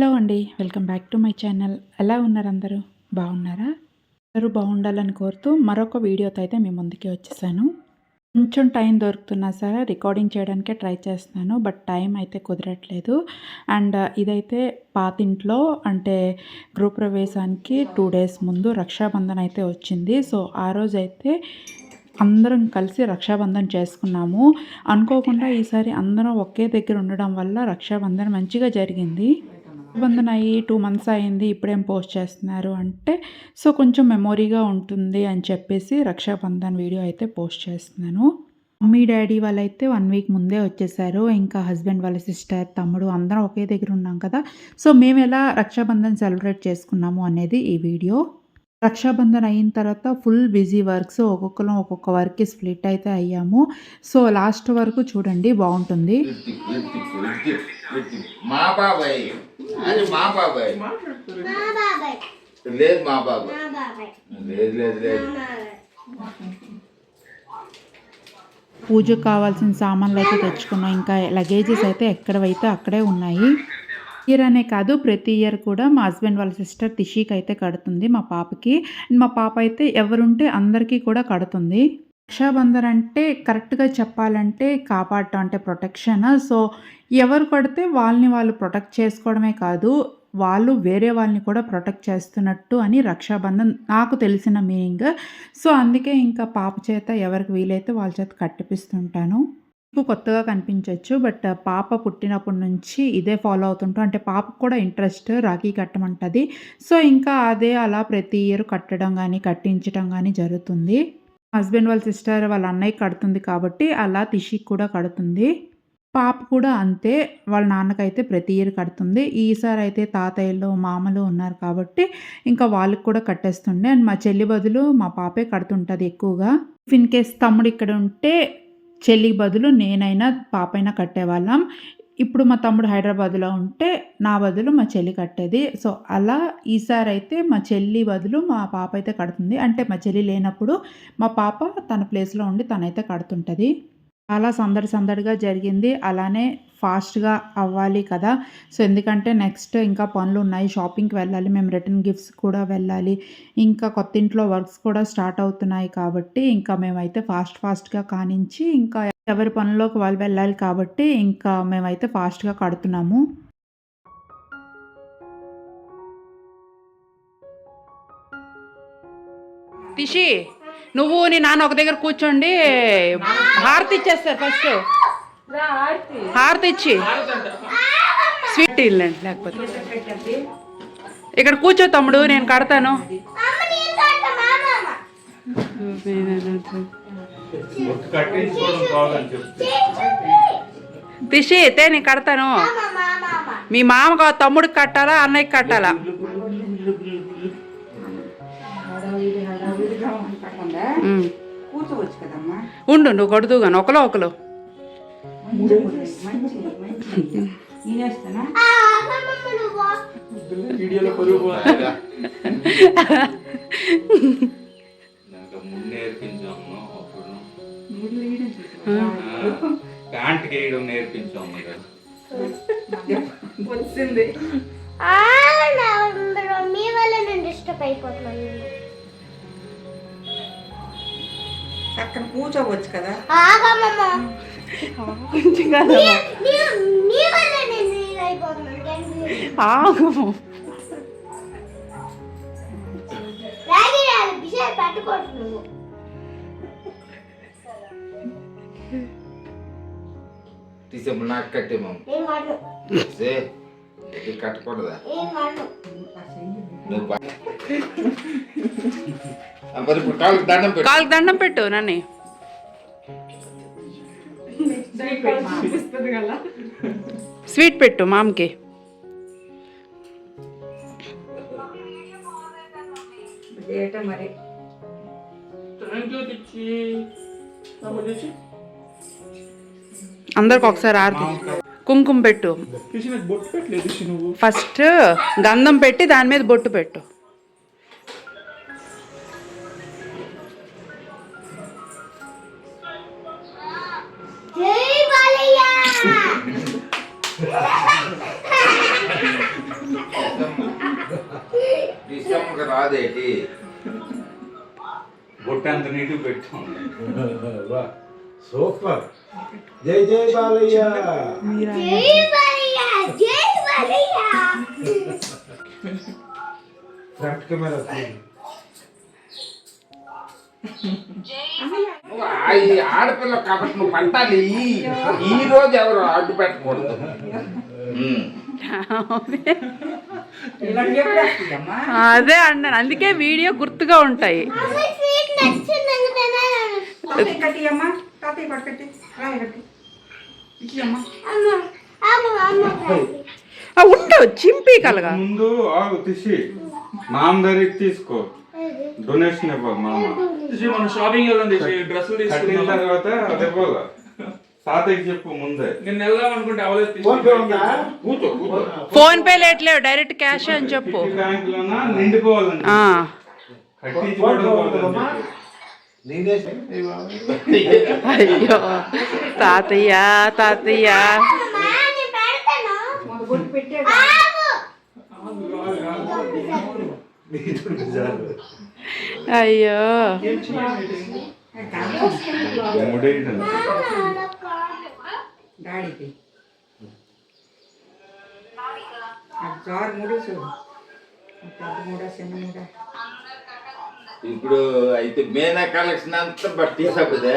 Hello అండి welcome back to my channel. ఎలా ఉన్నారు అందరూ? బాగున్నారా? అందరూ బాగుండాలని కోరుతూ మరొక వీడియోతో అయితే మీ ముందుకి వచ్చేసాను. కొంచెం టైం దొరుకుతున్నా సరే రికార్డింగ్ చేయడానికే ట్రై చేస్తున్నాను బట్ టైం అయితే కుదరట్లేదు. అండ్ ఇదైతే పాతింట్లో అంటే గృహప్రవేశానికి టూ డేస్ ముందు రక్షాబంధన్ అయితే వచ్చింది. సో ఆ రోజైతే అందరం కలిసి రక్షాబంధన్ చేసుకున్నాము. అనుకోకుండా ఈసారి అందరం ఒకే దగ్గర ఉండడం వల్ల రక్షాబంధన్ మంచిగా జరిగింది. రక్షాబంధన్ అయ్యి టూ మంత్స్ అయింది ఇప్పుడేం పోస్ట్ చేస్తున్నారు అంటే సో కొంచెం మెమొరీగా ఉంటుంది అని చెప్పేసి రక్షాబంధన్ వీడియో అయితే పోస్ట్ చేస్తున్నాను. మమ్మీ డాడీ వాళ్ళైతే వన్ వీక్ ముందే వచ్చేసారు. ఇంకా హస్బెండ్ వాళ్ళ సిస్టర్ తమ్ముడు అందరం ఒకే దగ్గర ఉన్నాం కదా. సో మేము ఎలా రక్షాబంధన్ సెలబ్రేట్ చేసుకున్నాము అనేది ఈ వీడియో రక్షాబంధన్ అయిన తర్వాత ఫుల్ బిజీ వర్క్స్ ఒక్కొక్కరం ఒక్కొక్క వర్క్కి స్ప్లిట్ అయితే అయ్యాము. సో లాస్ట్ వరకు చూడండి బాగుంటుంది. రితిక్, రితిక్, రితిక్, రితిక్. మా బాబాయ్. అది మా బాబాయ్. మా బాబాయ్ లేదు మా బాబాయ్. మా బాబాయ్ లేదు లేదు లేదు. మా బాబాయ్ పూజకు కావాల్సిన సామాన్లు అయితే తెచ్చుకున్నాం. ఇంకా లగేజెస్ అయితే ఎక్కడవైతే అక్కడే ఉన్నాయి. ఇయర్ అనే కాదు ప్రతి ఇయర్ కూడా మా హస్బెండ్ వాళ్ళ సిస్టర్ తిషికి అయితే కడుతుంది మా పాపకి. మా పాప అయితే ఎవరుంటే అందరికీ కూడా కడుతుంది. రక్షాబంధన్ అంటే కరెక్ట్గా చెప్పాలంటే కాపాడటం అంటే ప్రొటెక్షన్? సో ఎవరు కడితే వాళ్ళని వాళ్ళు ప్రొటెక్ట్ చేసుకోవడమే కాదు వాళ్ళు వేరే వాళ్ళని కూడా ప్రొటెక్ట్ చేస్తున్నట్టు అని రక్షాబంధన్ నాకు తెలిసిన మీనింగ్. సో అందుకే ఇంకా పాప చేత ఎవరికి వీలైతే వాళ్ళ చేత కట్టిపిస్తుంటాను. మీకు కొత్తగా కనిపించవచ్చు బట్ పాప పుట్టినప్పటి నుంచి ఇదే ఫాలో అవుతుంటాం. అంటే పాపకు కూడా ఇంట్రెస్ట్ రాఖీ కట్టమంటుంది సో ఇంకా అదే అలా ప్రతి ఇయర్ కట్టడం కానీ కట్టించడం కానీ జరుగుతుంది. హస్బెండ్ వాళ్ళ సిస్టర్ వాళ్ళ అన్నయ్య కడుతుంది కాబట్టి అలా తిషికి కూడా కడుతుంది. పాప కూడా అంతే. వాళ్ళ నాన్నకైతే ప్రతి ఇయర్ కడుతుంది. ఈసారి అయితే తాతయ్యలు మామలు ఉన్నారు కాబట్టి ఇంకా వాళ్ళకి కూడా కట్టేస్తుండే. అండ్ మా చెల్లి బదులు మా పాపే కడుతుంటుంది ఎక్కువగా. ఇన్ కేస్ తమ్ముడు ఇక్కడ ఉంటే చెల్లికి బదులు నేనైనా పాపైనా కట్టేవాళ్ళం. ఇప్పుడు మా తమ్ముడు హైదరాబాద్లో ఉంటే నా బదులు మా చెల్లి కట్టేది. సో అలా ఈసారి అయితే మా చెల్లి బదులు మా పాప అయితే కడుతుంది. అంటే మా చెల్లి లేనప్పుడు మా పాప తన ప్లేస్లో ఉండి తనైతే కడుతుంటుంది. చాలా సందడి సందడిగా జరిగింది. అలానే ఫాస్ట్గా అవ్వాలి కదా. సో ఎందుకంటే నెక్స్ట్ ఇంకా పనులు ఉన్నాయి. షాపింగ్కి వెళ్ళాలి. మేము రిటర్న్ గిఫ్ట్స్ కూడా వెళ్ళాలి. ఇంకా కొత్త ఇంట్లో వర్క్స్ కూడా స్టార్ట్ అవుతున్నాయి కాబట్టి ఇంకా మేమైతే ఫాస్ట్ ఫాస్ట్గా కానించి ఇంకా ఎవరి పనుల్లోకి వాళ్ళు వెళ్ళాలి కాబట్టి ఇంకా మేమైతే ఫాస్ట్గా కడుతున్నాము. తిషి నువ్వు నీ నాన్న ఒక దగ్గర కూర్చోండి. హారతి ఇచ్చేస్తారు ఫస్ట్ హారతి. ఇచ్చి. స్వీట్ ఇల్లండి లేకపోతే. ఇక్కడ కూర్చో తమ్ముడు నేను కడతాను. అమ్మ నేను కడతా మా మామ కట్టించుకోవడం కావాలని చెప్తే తిషి తే నేను కడతాను. మా మామ మీ మామకు తమ్ముడికి కట్టాలా అన్నయ్యకి కట్టాలా? కూర్చోవచ్చు కదమ్మా. ఉండు నువ్వు కొడుతూ కానీ ఒకలో. ఒకలో నేనేస్తానా ఆ అమ్మమ్మ నువ్వు వీడియోలో పరుగు పోతుంది. నాకు ముందు నేర్పించాము వచ్చింది. మీ వల్ల నేను డిస్టర్బ్ అయిపోతున్నాను. చక్కన కూర్చోవచ్చు కదా. ఆగు. నువ్వు. తీసేపు నాకు వాడు సే. ఇది కట్టకూడదా కాళ్ళకి దండం పెట్టు నన్ను స్వీట్ పెట్టు మామకి. మరి అందరికి ఒకసారి ఆరతి. కుంకుమ పెట్టు. ఫస్ట్ గంధం పెట్టి దాని మీద బొట్టు పెట్టు. జై బాలయ్య వాళ్ళకి రాదేటి? బొట్టు అంత నీట్గా పెట్టాం. వా, సూపర్. జై జై బాలయ్య. జై బాలయ్య జై బాలయ్య ఫ్రంట్ కెమెరా ఆడపిల్ల కాబట్టి నువ్వు పట్టాలి ఈ రోజు ఎవరు అడ్డు పెట్టకూడదు. అదే అన్నాను. అందుకే వీడియో గుర్తుగా ఉంటాయి. తాతయ్య కట్టి. ఉండవు చింపి కలగా ముందు ఆగు తీసి. మామ దగ్గరికి తీసుకో. డొనేషన్ ఇవ్వాలి మామ. మన షాపింగ్ తీసి డ్రెస్సులు తీసుకుందాం తర్వాత అది ఇవ్వాలి తాతయ్యకి చెప్పు ముందే. నేను వెళ్దాం అనుకుంటే అవలేదు ఫోన్ పే ఉందా? కూర్చో కూర్చో. ఫోన్ పే లేట్లేవు డైరెక్ట్ క్యాష్ అని చెప్పు. నిండిపోవాలని ఆ, ఫోన్ కట్టించుకోవడం పే పోవాలని ఉందమ్మా చెప్పి. నేనే అయ్యో తాతయ్య తాతయ్య అమ్మా నేను పెడతాను మాకు బొట్టు పెట్టే ఆగు నీతుడు చాలు. ఇప్పుడు అయితే మేనా కలెక్షన్ అంతా బట్టి సబ్బుదే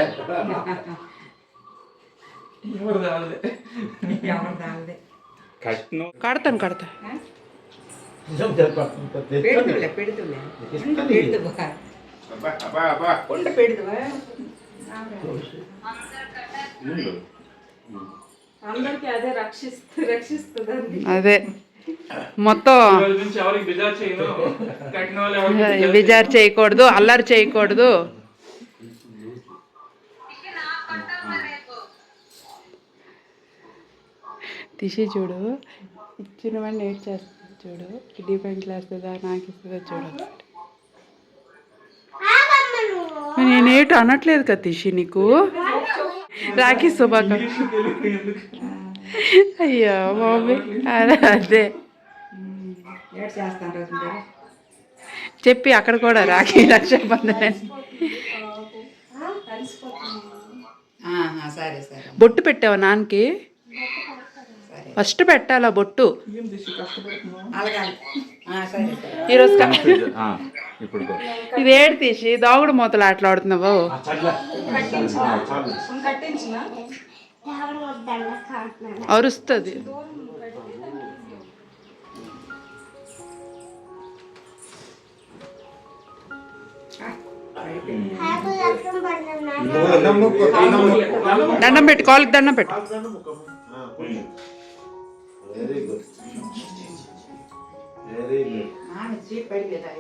కడతాను కడతా. అందరికి అదే రక్షిస్తూ రక్షిస్తుందండి. అదే. మొత్తం బిజార్ చేయకూడదు అల్లరి చేయకూడదు. తీసి చూడు. ఇచ్చిన వాడిని ఏడ్ చేస్తుంది చూడు. కిడ్నీ పెయింట్లు వేస్తుందా నాకు ఇస్తుందా చూడు. నేనేటు అనట్లేదు కదా తీసి నీకు? రాఖీ శుభాకాంక్ష. అయ్యో మమ్మీ. అదే. చెప్పి అక్కడ కూడా రాఖీ రక్షాబంధన్ సరే సరే. బొట్టు పెట్టావా నాన్నకి? ఫస్ట్ పెట్టాలా బొట్టు? ఈరోజు కా- ఆ, ఇప్పుడు గో. ఇది ఏడు తీసి దాగుడు మూతలు ఆటలాడుతున్నావు. ఆ, హ్యాపీ లక్ష్యం పడినాను నువ్వు నమ్ముకో, నమ్ముకో. దండం పెట్టు కాళ్ళకి దండం పెట్టు. వెరీ గుడ్ వెరీ గుడ్ ఆమె చీప్ పడిపోతా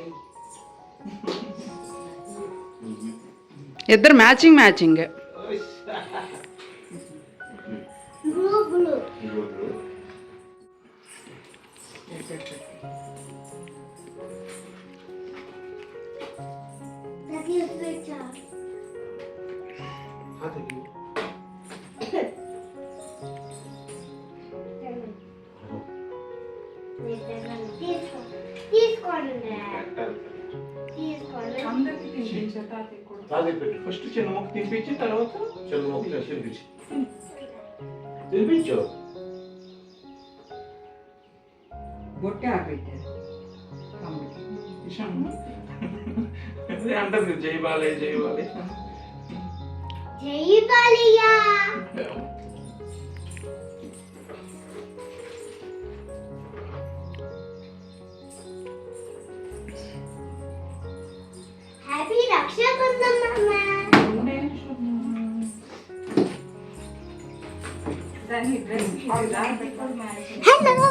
ఇద్దరు మ్యాచింగ్ మ్యాచింగ్. పెట్టు ఫస్ట్ చిన్న ముక్క తినిపించి తర్వాత చిన్న మొక్క తినిపించు తినిపించు బొట్టు ఆపెట్టారు తమ్ముడికి ఇషాం అదే అంటారు జై బాలే జై బాలే జై బాలయ్య. హ్యాపీ రక్షాబంధన్ అమ్మ దాన్ని డ్రెస్ దానికి కూడా మ్యాచింగ్ హలో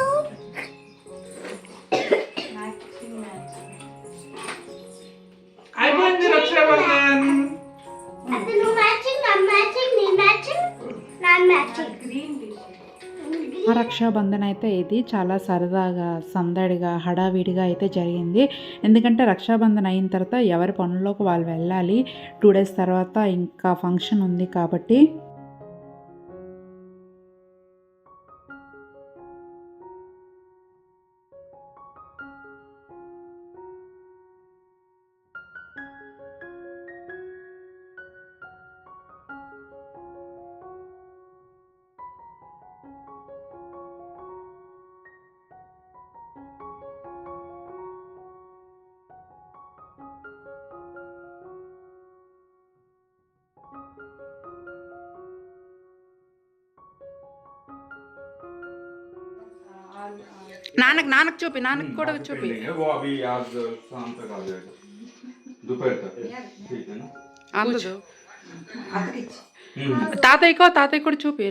రక్షాబంధన్ అయితే ఇది చాలా సరదాగా సందడిగా హడావిడిగా అయితే జరిగింది. ఎందుకంటే రక్షాబంధన్ అయిన తర్వాత ఎవరి పనుల్లోకి వాళ్ళు వెళ్ళాలి టూ డేస్ తర్వాత ఇంకా ఫంక్షన్ ఉంది కాబట్టి నాన్నకు నాన్నకు చూపి నాన్నకు కూడా చూపి पेंडिंग है वो अभी आज शाम तक आ जाएगा दोपहर तक ठीक है ना అందదు అతకిచ్చి తాతయ్యకో తాతయ్య కూడా చూపి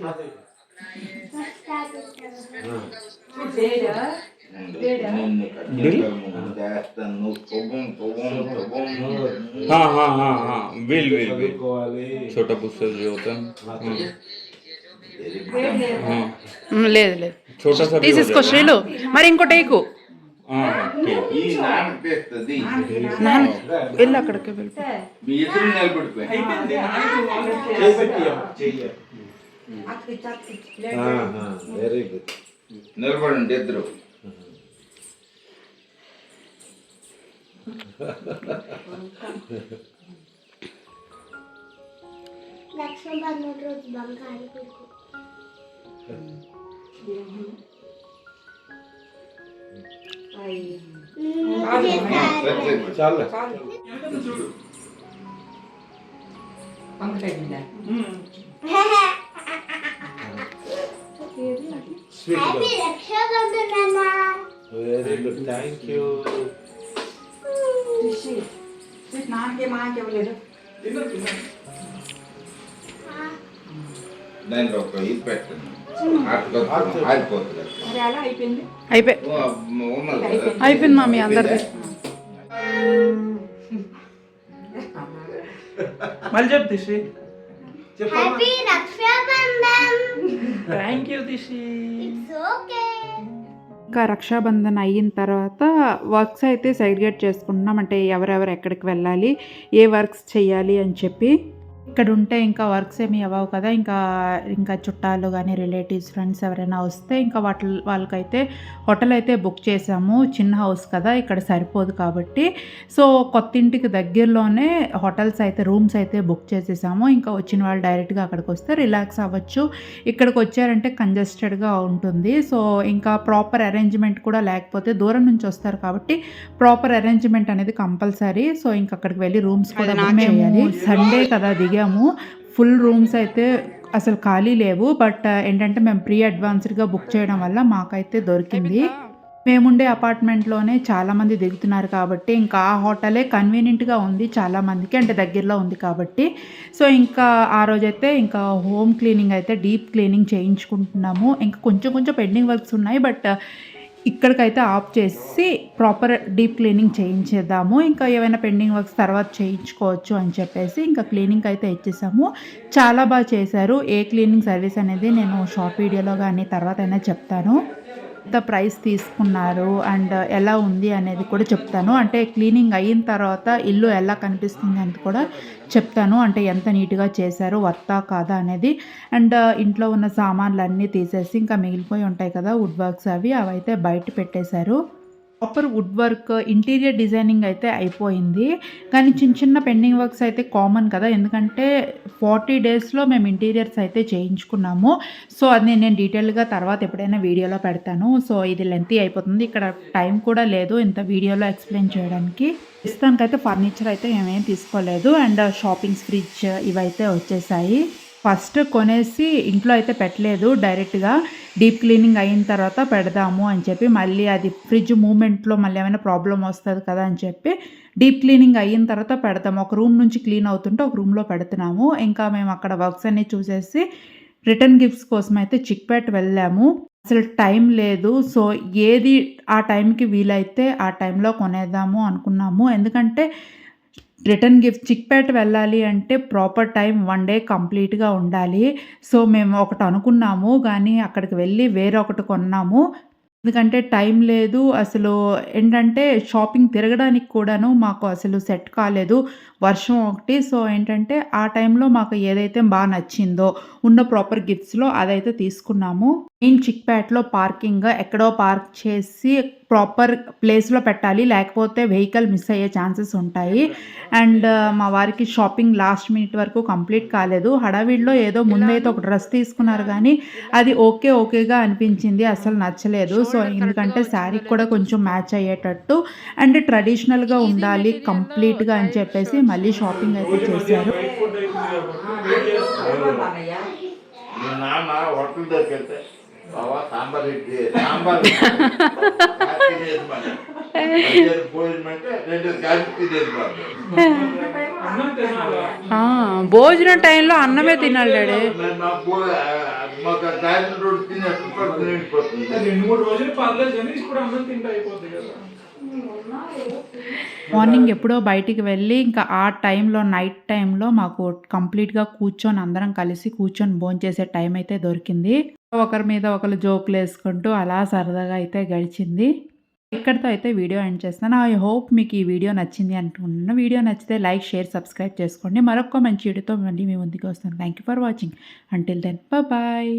చేస్తాను శుభం శుభం శుభం हाँ हाँ हाँ हाँ विल विल विल చదువుకోవాలి छोटा पुस्तक जो होता है हाँ లేదు లేదు छोटा सा भी हो తీసేసుకో जाएगा। శ్రీలు మరి ఇంకోటి ఎక్కు हाँ हाँ, ठीक ఈ నాన్న తెస్తుంది నాన్న వెళ్ళు అక్కడికి వెళ్ళు మీ ఇద్దరు నిలబడిపోయి అయిపోయింది నాకు చేపెట్టి చెయ్యి అతకిచ్చి అతకిచ్చి వెరీ గుడ్ నిలబడండి ఇద్దరు లక్ష్మణ రోజు బంగారు చాలు చాలు చూడు పంకటైందా స్వీట్ హ్యాపీ రక్షాబంధన్ అన్న వెరీ గుడ్ థ్యాంక్ యూ నాకే మాకే ఇవ్వలేదు తిన్నారు తిన్నారు దానికి ఒక ఇది పెట్టండి అయిపోయింది. అయిపోయి మమ్మీ అందరిది. మళ్ళీ చెప్పు Dishi thank you Dishi it's okay ఇంకా రక్షాబంధన్ అయిన తర్వాత వర్క్స్ అయితే సెగ్రిగేట్ చేసుకుంటున్నాం. అంటే ఎవరెవరు ఎక్కడికి వెళ్ళాలి ఏ వర్క్స్ చేయాలి అని చెప్పి ఇక్కడ ఉంటే ఇంకా వర్క్స్ ఏమి అవ్వవు కదా. ఇంకా ఇంకా చుట్టాలు కానీ రిలేటివ్స్ ఫ్రెండ్స్ ఎవరైనా వస్తే ఇంకా వాటి వాళ్ళకైతే హోటల్ అయితే బుక్ చేసాము. చిన్న హౌస్ కదా ఇక్కడ సరిపోదు కాబట్టి. సో కొత్త ఇంటికి దగ్గరలోనే హోటల్స్ అయితే రూమ్స్ అయితే బుక్ చేసేసాము. ఇంకా వచ్చిన వాళ్ళు డైరెక్ట్గా అక్కడికి వస్తే రిలాక్స్ అవ్వచ్చు. ఇక్కడికి వచ్చారంటే కంజెస్టెడ్గా ఉంటుంది. సో ఇంకా ప్రాపర్ అరేంజ్మెంట్ కూడా లేకపోతే దూరం నుంచి వస్తారు కాబట్టి ప్రాపర్ అరేంజ్మెంట్ అనేది కంపల్సరీ. సో ఇంకా అక్కడికి వెళ్ళి రూమ్స్ కూడా సండే కదా దిగాము ఫుల్ రూమ్స్ అయితే అసలు ఖాళీ లేవు. బట్ ఏంటంటే మేము ప్రీ అడ్వాన్స్డ్గా బుక్ చేయడం వల్ల మాకైతే దొరికింది. మేముండే అపార్ట్మెంట్లోనే చాలామంది దిగుతున్నారు కాబట్టి ఇంకా ఆ హోటలే కన్వీనియంట్గా ఉంది చాలామందికి అంటే దగ్గరలో ఉంది కాబట్టి. సో ఇంకా ఆ రోజైతే ఇంకా హోమ్ క్లీనింగ్ అయితే డీప్ క్లీనింగ్ చేయించుకుంటున్నాము. ఇంకా కొంచెం కొంచెం పెండింగ్ వర్క్స్ ఉన్నాయి. బట్ ఇక్కడికైతే ఆఫ్ చేసి ప్రాపర్ డీప్ క్లీనింగ్ చేయించేద్దాము. ఇంకా ఏమైనా పెండింగ్ వర్క్స్ తర్వాత చేయించుకోవచ్చు అని చెప్పేసి ఇంకా క్లీనింగ్ అయితే ఇచ్చేసాము. చాలా బాగా చేశారు. ఏ క్లీనింగ్ సర్వీస్ అనేది నేను షార్ట్ వీడియోలో కానీ తర్వాత అయినా చెప్తాను. ఎంత ప్రైస్ తీసుకున్నారు అండ్ ఎలా ఉంది అనేది కూడా చెప్తాను. అంటే క్లీనింగ్ అయిన తర్వాత ఇల్లు ఎలా కనిపిస్తుంది అనేది కూడా చెప్తాను. అంటే ఎంత నీట్గా చేశారు వర్తా కాదా అనేది. అండ్ ఇంట్లో ఉన్న సామాన్లు అన్నీ తీసేసి ఇంకా మిగిలిపోయి ఉంటాయి కదా వుడ్ వర్క్స్ అవి అవైతే బయట పెట్టేశారు. Proper wood work interior designing అయితే అయిపోయింది. కానీ చిన్న చిన్న పెండింగ్ వర్క్స్ అయితే కామన్ కదా. ఎందుకంటే ఫార్టీ డేస్లో మేము ఇంటీరియర్స్ అయితే చేయించుకున్నాము. సో అది నేను డీటెయిల్గా తర్వాత ఎప్పుడైనా వీడియోలో పెడతాను. సో ఇది లెంతీ అయిపోతుంది. ఇక్కడ టైం కూడా లేదు ఇంత వీడియోలో ఎక్స్ప్లెయిన్ చేయడానికి. ప్రస్తుతానికైతే ఫర్నిచర్ అయితే మేమేం తీసుకోలేదు. అండ్ షాపింగ్స్ ఫ్రిడ్జ్ ఇవైతే వచ్చేసాయి. ఫస్ట్ కొనేసి ఇంట్లో అయితే పెట్టలేదు డైరెక్ట్గా డీప్ క్లీనింగ్ అయిన తర్వాత పెడదాము అని చెప్పి మళ్ళీ అది ఫ్రిడ్జ్ మూమెంట్లో మళ్ళీ ఏమైనా ప్రాబ్లం వస్తుంది కదా అని చెప్పి డీప్ క్లీనింగ్ అయిన తర్వాత పెడతాము. ఒక రూమ్ నుంచి క్లీన్ అవుతుంటే ఒక రూమ్లో పెడుతున్నాము. ఇంకా మేము అక్కడ వర్క్స్ అన్నీ చూసేసి రిటర్న్ గిఫ్ట్స్ కోసం అయితే చిక్పేట్ వెళ్ళాము. అసలు టైం లేదు. సో ఏది ఆ టైంకి వీలైతే ఆ టైంలో కొనేద్దాము అనుకున్నాము. ఎందుకంటే రిటర్న్ గిఫ్ట్ చిక్పేట వెళ్ళాలి అంటే ప్రాపర్ టైం వన్ డే కంప్లీట్గా ఉండాలి. సో మేము ఒకటి అనుకున్నాము. కానీ అక్కడికి వెళ్ళి వేరొకటి కొన్నాము. ఎందుకంటే టైం లేదు. అసలు ఏంటంటే షాపింగ్ తిరగడానికి కూడాను మాకు అసలు సెట్ కాలేదు. వర్షం ఒకటి. సో ఏంటంటే ఆ టైంలో మాకు ఏదైతే బాగా నచ్చిందో ఉన్న ప్రాపర్ గిఫ్ట్స్లో అదైతే తీసుకున్నాము. మెయిన్ చిక్పేటలో పార్కింగ్ ఎక్కడో పార్క్ చేసి ప్రాపర్ ప్లేస్లో పెట్టాలి లేకపోతే వెహికల్ మిస్ అయ్యే ఛాన్సెస్ ఉంటాయి. అండ్ మా వారికి షాపింగ్ లాస్ట్ మినిట్ వరకు కంప్లీట్ కాలేదు. హడావిడిలో ఏదో ముందైతే ఒక డ్రెస్ తీసుకున్నారు కానీ అది ఓకే ఓకేగా అనిపించింది. అసలు నచ్చలేదు. సో ఎందుకంటే శారీ కూడా కొంచెం మ్యాచ్ అయ్యేటట్టు. అండ్ ట్రెడిషనల్గా ఉండాలి కంప్లీట్గా అని చెప్పేసి మళ్ళీ షాపింగ్ అయితే చేశారు. నాన్న హోటల్ దగ్గరికి వెళ్తే బావా సాంబార్ భోజనం రెండు టైంలో అన్నమే తినాలి డాడీ. రెండు మూడు రోజులు పర్లేదు కానీ ఇప్పుడు అన్నం తింటే అయిపోద్ది కదా. మార్నింగ్ ఎప్పుడో బయటికి వెళ్ళి ఇంకా ఆ టైంలో నైట్ టైంలో మాకు కంప్లీట్గా కూర్చొని అందరం కలిసి కూర్చొని భోంచేసే టైం అయితే దొరికింది. ఒకరి మీద ఒకరు జోకులు వేసుకుంటూ అలా సరదాగా అయితే గడిచింది. ఇక్కడితో అయితే వీడియో ఎండ్ చేస్తున్నాను. ఐ హోప్ మీకు ఈ వీడియో నచ్చింది అనుకుంటున్నాను. వీడియో నచ్చితే లైక్ షేర్ సబ్స్క్రైబ్ చేసుకోండి. మరొక మంచి వీడియోతో మళ్ళీ మీ ముందుకు వస్తాను. Thank you for watching until then bye